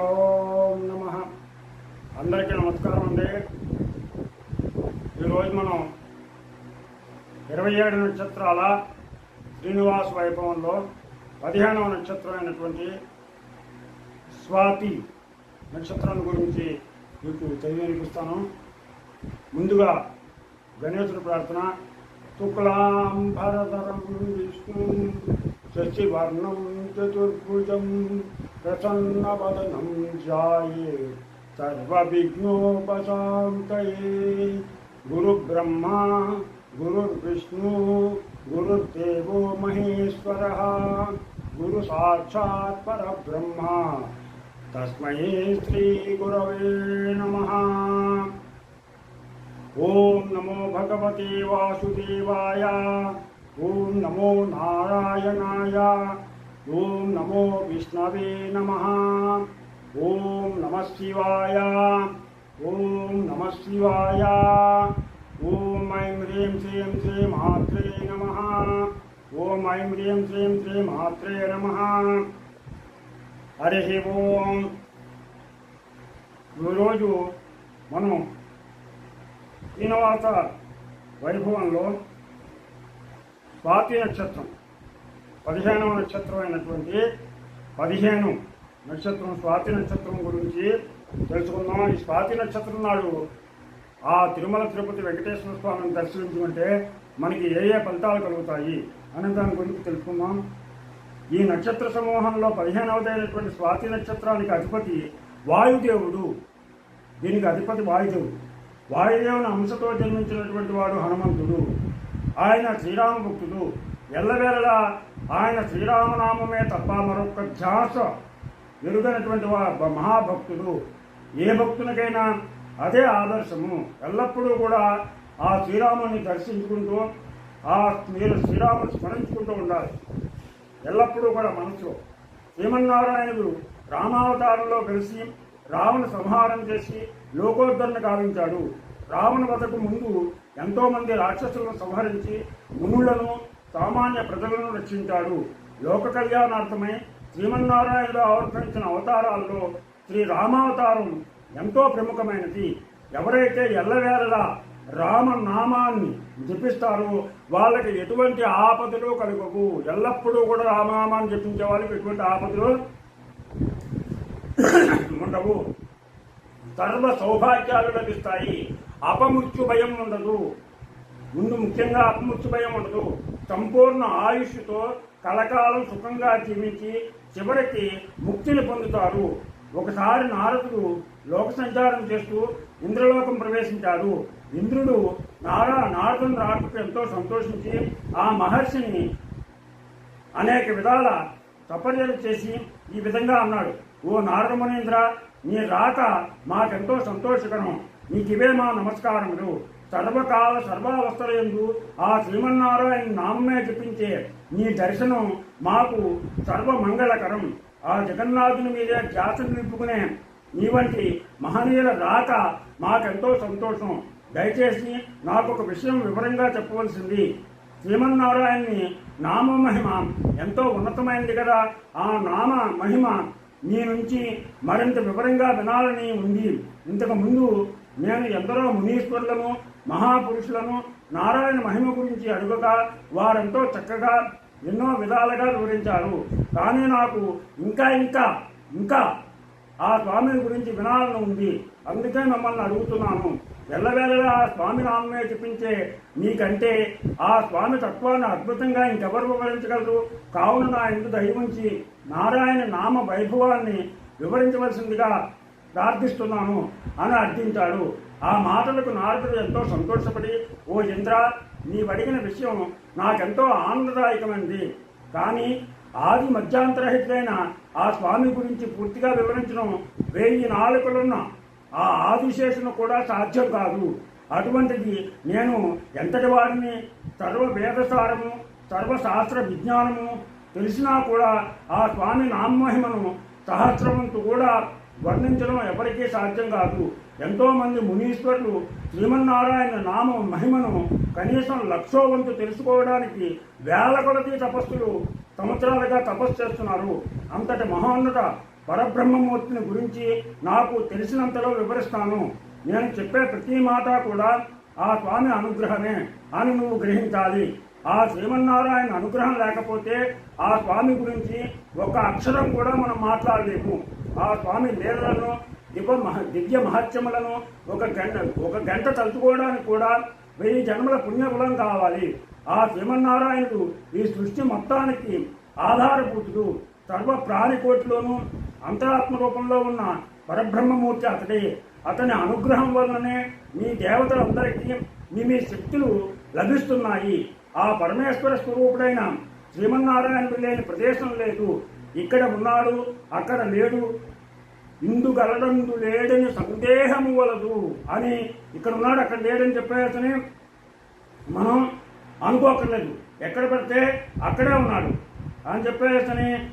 ఓం నమ. అందరికీ నమస్కారం అండి. ఈరోజు మనం ఇరవై ఏడు నక్షత్రాల శ్రీనివాస వైభవంలో పదిహేనవ నక్షత్రం అయినటువంటి స్వాతి నక్షత్రం గురించి మీకు తెలియనిపిస్తాను ముందుగా గణేశుడి ప్రార్థన. శుక్లాంబరధరం విష్ణు. शशिवर्णं चतुर्भुजं प्रसन्नवदनं जाये सर्वविघ्नोपशान्तये। गुरुब्रह्मा गुरुर्विष्णु गुरुर्देवो महेश्वरः गुरुसाक्षात् परब्रह्मा। तस्मै श्रीगुरवे नमः। ॐ नमो भगवते वासुदेवाय। ఓం నమో నారాయణాయ. ఓం నమో విష్ణవే నమ. ఓం నమ శివాయ. ఓం నమ శివాయ. ఓం ఐం హ్రీం శ్రీం శ్రీ మాత్రే నమ. ఓం ఐం హ్రీం శ్రీం శ్రీ మాత్రే నమ. హరి ఓం. ఈరోజు మనం శ్రీనివాస వైభవంలో స్వాతి నక్షత్రం. పదిహేనవ నక్షత్రం అయినటువంటి పదిహేను నక్షత్రం స్వాతి నక్షత్రం గురించి తెలుసుకుందాం. ఈ స్వాతి నక్షత్రం నాడు ఆ తిరుమల తిరుపతి వెంకటేశ్వర స్వామిని దర్శించుకుంటే మనకి ఏ ఏ ఫలితాలు కలుగుతాయి అనే దాని గురించి తెలుసుకుందాం. ఈ నక్షత్ర సమూహంలో పదిహేనవదైనటువంటి స్వాతి నక్షత్రానికి అధిపతి వాయుదేవుడు. దీనికి అధిపతి వాయుదేవుడు. వాయుదేవుని అంశతో జన్మించినటువంటి వాడు హనుమంతుడు. ఆయన శ్రీరామ భక్తుడు ఎల్లవేళలా ఆయన శ్రీరామనామమే తప్ప మరొక ధ్యాస ఎరుగనటువంటి వా మహాభక్తుడు. ఏ భక్తునికైనా అదే ఆదర్శము. ఎల్లప్పుడూ కూడా ఆ శ్రీరాముని దర్శించుకుంటూ ఆ మీరు శ్రీరాముని స్మరించుకుంటూ ఉండాలి. ఎల్లప్పుడూ కూడా మనసులో శ్రీమన్నారాయణుడు రామావతారంలో కలిసి రావణ సంహారం చేసి లోకోద్ధరణ గావించాడు. రావణ వధకు ముందు ఎంతోమంది రాక్షసులను సంహరించి మునులను సామాన్య ప్రజలను రక్షించాడు. లోక కళ్యాణార్థమై శ్రీమన్నారాయణుడు ఆవర్తించిన అవతారాల్లో శ్రీ రామావతారం ఎంతో ప్రముఖమైనది. ఎవరైతే ఎల్లవేళలా రామనామాన్ని జపిస్తారో వాళ్ళకి ఎటువంటి ఆపదలు కలుగవు. ఎల్లప్పుడూ కూడా రామనామాన్ని జపించే వాళ్ళకి ఎటువంటి ఆపదలు ఉండవు. సర్వ సౌభాగ్యాలు లభిస్తాయి. అపమృత్యు భయం ఉండదు. ముందు ముఖ్యంగా అపమృత్యు భయం ఉండదు. సంపూర్ణ ఆయుష్తో కలకాలం సుఖంగా జీవించి చివరికి ముక్తిని పొందుతారు. ఒకసారి నారదుడు లోక సంచారం చేస్తూ ఇంద్రలోకం ప్రవేశించాడు. ఇంద్రుడు నారా నారదుని రాకకు ఎంతో సంతోషించి ఆ మహర్షిని అనేక విధాల తపర్యలు చేసి ఈ విధంగా అన్నాడు. ఓ నారదమునీంద్ర నీ రాక మాకెంతో సంతోషకరం. నీకివే మా నమస్కారములు. సర్వకాల సర్వావస్థలయందు ఆ శ్రీమన్నారాయణ నామే జపించే నీ దర్శనం మాకు సర్వమంగళకరం. ఆ జగన్నాథుని మీదే ధ్యాస నిలుపుకునే నీ వంటి మహనీయుల రాక మాకెంతో సంతోషం. దయచేసి నాకు ఒక విషయం వివరంగా చెప్పవలసింది. శ్రీమన్నారాయణని నామ మహిమ ఎంతో ఉన్నతమైనది కదా. ఆ నామ మహిమ నీ నుంచి మరింత వివరంగా వినాలని ఉంది. ఇంతకు ముందు నేను ఎందరో మునీశ్వరులను మహాపురుషులను నారాయణ మహిమ గురించి అడుగగా వారెంతో చక్కగా ఎన్నో విధాలుగా వివరించారు. కానీ నాకు ఇంకా ఇంకా ఇంకా ఆ స్వామిని గురించి వినాలని ఉంది. అందుకే మిమ్మల్ని అడుగుతున్నాను. ఎల్లవేళలా ఆ స్వామి నామే చెప్పించే నీకంటే ఆ స్వామి తత్వాన్ని అద్భుతంగా ఇంకెవరు వివరించగలరు? కావున నా దయ నుంచి నారాయణ నామ వైభవాన్ని వివరించవలసిందిగా ప్రార్థిస్తున్నాను అని అర్థించాడు. ఆ మాటలకు నారదుడు ఎంతో సంతోషపడి ఓ ఇంద్ర నీవడిగిన విషయం నాకెంతో ఆనందదాయకమైంది. కానీ ఆది మధ్యాంతరహితుడైన ఆ స్వామి గురించి పూర్తిగా వివరించడం వెయ్యి నాలుకలున్న ఆ ఆదిశేషను కూడా సాధ్యం కాదు. అటువంటిది నేను ఎంతటి వాడిని సర్వ వేదసారము సర్వశాస్త్ర విజ్ఞానము తెలిసినా కూడా ఆ స్వామి నామహిమను సహస్రవంతు కూడా వర్ణించడం ఎవరికీ సాధ్యం కాదు. ఎంతోమంది మునీశ్వరులు శ్రీమన్నారాయణ నామ మహిమను కనీసం లక్షో వంతు తెలుసుకోవడానికి వేల కొలది తపస్సులు సంవత్సరాలుగా తపస్సు చేస్తున్నారు. అంతటి మహోన్నత పరబ్రహ్మమూర్తిని గురించి నాకు తెలిసినంతలో వివరిస్తాను. నేను చెప్పే ప్రతి మాట కూడా ఆ స్వామి అనుగ్రహమే అని నువ్వు గ్రహించాలి. ఆ శ్రీమన్నారాయణ అనుగ్రహం లేకపోతే ఆ స్వామి గురించి ఒక అక్షరం కూడా మనం మాట్లాడలేము. ఆ స్వామి లీలలను దివ్య మహ దివ్య మహత్యములను ఒక గంట ఒక గంట తలుచుకోవడానికి కూడా వెయ్యి జన్మల పుణ్యఫలం కావాలి. ఆ శ్రీమన్నారాయణుడు ఈ సృష్టి మొత్తానికి ఆధారభూతుడు. సర్వ ప్రాణికోటిలోనూ అంతరాత్మ రూపంలో ఉన్న పరబ్రహ్మమూర్తి అతడే. అతని అనుగ్రహం వల్లనే మీ దేవతలందరికీ మీ మీ శక్తులు లభిస్తున్నాయి. ఆ పరమేశ్వర స్వరూపుడైన శ్రీమన్నారాయణుడు లేని ప్రదేశం లేదు. ఇక్కడ ఉన్నాడు అక్కడ లేడు. ఇందు గలడందు లేడని సందేహము వలదు అని ఇక్కడ ఉన్నాడు అక్కడ లేడని చెప్పేసని మనం అనుకోకర్లేదు. ఎక్కడ పడితే అక్కడే ఉన్నాడు అని చెప్పేసని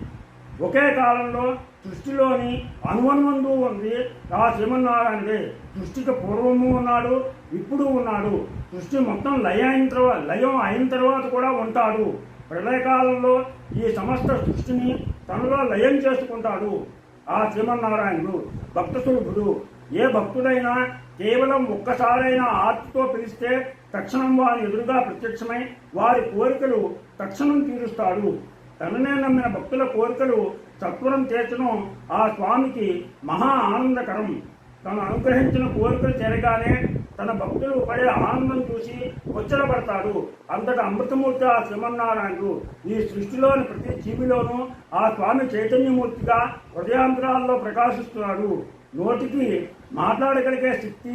ఒకే కాలంలో సృష్టిలోని అనువనుమందు ఉంది. ఆ శ్రీమన్నారాయణుడే. సృష్టికి పూర్వము ఉన్నాడు ఇప్పుడు ఉన్నాడు. సృష్టి మొత్తం లయ అయిన తర్వాత లయం అయిన తర్వాత కూడా ఉంటాడు. ప్రళయకాలంలో ఈ సమస్త సృష్టిని తనలో లయం చేసుకుంటాడు ఆ శ్రీమన్నారాయణుడు భక్త స్వరూపుడు ఏ భక్తుడైనా కేవలం ఒక్కసారైనా ఆర్తితో పిలిస్తే తక్షణం వారి ఎదురుగా ప్రత్యక్షమై వారి కోరికలు తక్షణం తీరుస్తాడు. తననే నమ్మిన భక్తుల కోరికలు సత్వరం చేర్చడం ఆ స్వామికి మహా ఆనందకరం. తను అనుగ్రహించిన కోరికలు జరగానే తన భక్తులు పడే ఆనందం చూసి ఉచ్చరపడతాడు అంతట అమృతమూర్తి ఆ శ్రీమన్నారాయణుడు ఈ సృష్టిలోని ప్రతి జీవిలోనూ ఆ స్వామి చైతన్యమూర్తిగా హృదయాంతరాల్లో ప్రకాశిస్తున్నాడు. నోటికి మాట్లాడగలిగే శక్తి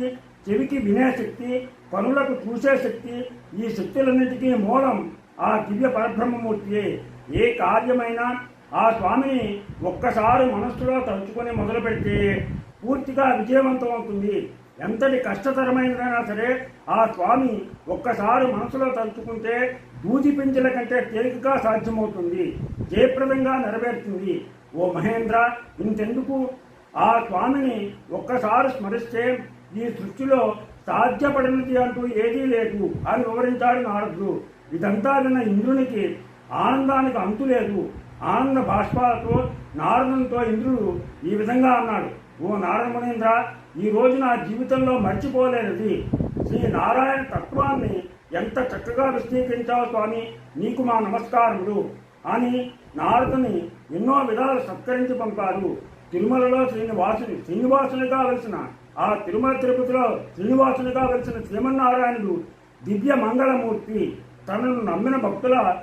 చెవికి వినే శక్తి పనులకు చూసే శక్తి ఈ శక్తులన్నిటికీ మూలం ఆ దివ్య పరబ్రహ్మమూర్తియే. ఏ కార్యమైనా ఆ స్వామిని ఒక్కసారి మనస్సులో తలుచుకొని మొదలు పెడితే పూర్తిగా విజయవంతం అవుతుంది ఎంతటి కష్టతరమైనదైనా సరే ఆ స్వామి ఒక్కసారి మనసులో తలుచుకుంటే దూది పింజల కంటే తేలికగా సాధ్యమవుతుంది. జయప్రదంగా నెరవేరుతుంది. ఓ మహేంద్ర ఇంతెందుకు? ఆ స్వామిని ఒక్కసారి స్మరిస్తే ఈ సృష్టిలో సాధ్యపడినది అంటూ ఏదీ లేదు అని వివరించాడు నారదుడు. ఇదంతా విన్న ఇంద్రునికి ఆనందానికి అంతు లేదు. ఆనంద బాష్పాలతో నారదునితో ఇంద్రుడు ఈ విధంగా అన్నాడు. ఓ నారద ఈరోజు ఈ రోజు నా జీవితంలో మర్చిపోలేనిది. శ్రీ నారాయణ తత్వాన్ని ఎంత చక్కగా విశ్లేషించావు స్వామి? నీకు మా నమస్కారములు. అని నారదుని ఎన్నో విధాలు సత్కరించి పంపారు. తిరుమలలో శ్రీనివాసుని శ్రీనివాసునిగా వెలిసిన ఆ తిరుమల తిరుపతిలో శ్రీనివాసునిగా వెలిసిన శ్రీమన్నారాయణుడు దివ్య మంగళమూర్తి తనను నమ్మిన భక్తుల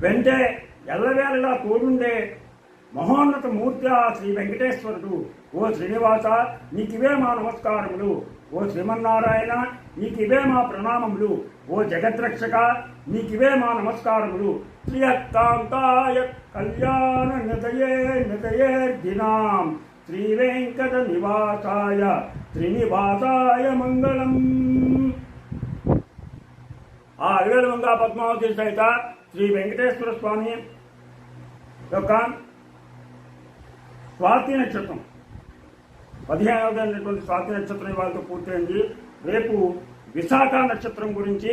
వెంటే ఎల్లవేళలా కూడుండే మహోన్నత మూర్తి ఆ శ్రీ వెంకటేశ్వరుడు. ఓ శ్రీనివాస నీకివే మా నమస్కారములు. ఓ శ్రీమన్నారాయణ నీకివే మా ప్రణామములు. ఓ జగద్రక్షక నీకివే మా నమస్కారములు. శ్రీయకాంతాయ కళ్యాణ నితయే నితయే దినాం. శ్రీ వెంకట నివాసాయ శ్రీనివాసాయ మంగళం. ఆ అరవేల మంగా పద్మావతి సహిత? శ్రీ వెంకటేశ్వర స్వామి యొక్క స్వాతి నక్షత్రం. పదిహేనవదైనటువంటి స్వాతి నక్షత్రం ఇవాళతో పూర్తయింది. రేపు విశాఖ నక్షత్రం గురించి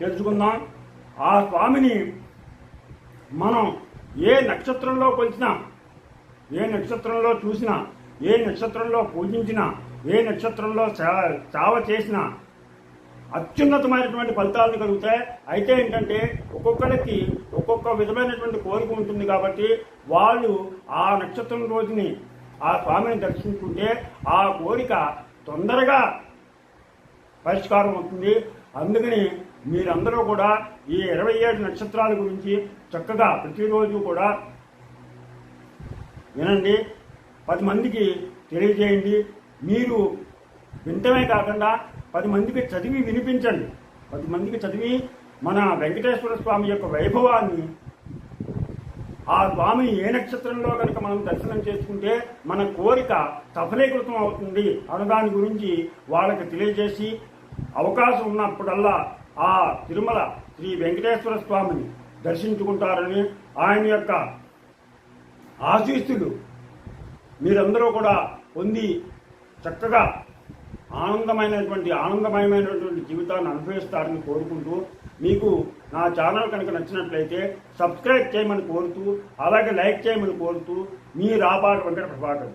తెలుసుకుందాం. ఆ స్వామిని మనం ఏ నక్షత్రంలో కొలిచినా ఏ నక్షత్రంలో చూసినా ఏ నక్షత్రంలో పూజించినా ఏ నక్షత్రంలో సేవ చేసినా అత్యున్నతమైనటువంటి ఫలితాలను కలుగుతాయి. అయితే ఏంటంటే ఒక్కొక్కరికి ఒక్కొక్క విధమైనటువంటి కోరిక ఉంటుంది కాబట్టి వాళ్ళు ఆ నక్షత్రం రోజుని ఆ స్వామిని దర్శించుకుంటే ఆ కోరిక తొందరగా పరిష్కారం అవుతుంది. అందుకని మీరందరూ కూడా ఈ ఇరవై ఏడు నక్షత్రాల గురించి చక్కగా ప్రతిరోజు కూడా వినండి. పది మందికి తెలియజేయండి. మీరు వింటమే కాకుండా పది మందికి చదివి వినిపించండి. పది మందికి చదివి మన వెంకటేశ్వర స్వామి యొక్క వైభవాన్ని ఆ స్వామి ఏ నక్షత్రంలో కనుక మనం దర్శనం చేసుకుంటే మన కోరిక సఫలీకృతం అవుతుంది అనదాని గురించి వాళ్ళకి తెలియజేసి అవకాశం ఉన్నప్పుడల్లా ఆ తిరుమల శ్రీ వెంకటేశ్వర స్వామిని దర్శించుకుంటారని ఆయన యొక్క ఆశీస్సులు మీరందరూ కూడా పొంది చక్కగా ఆనందమైనటువంటి ఆనందమయమైనటువంటి జీవితాన్ని అనుభవిస్తారని కోరుకుంటూ మీకు నా ఛానల్ కనుక నచ్చినట్లయితే సబ్స్క్రైబ్ చేయమని కోరుతూ అలాగే లైక్ చేయమని కోరుతూ మీ రాబాటు వెంకట ప్రభాకర్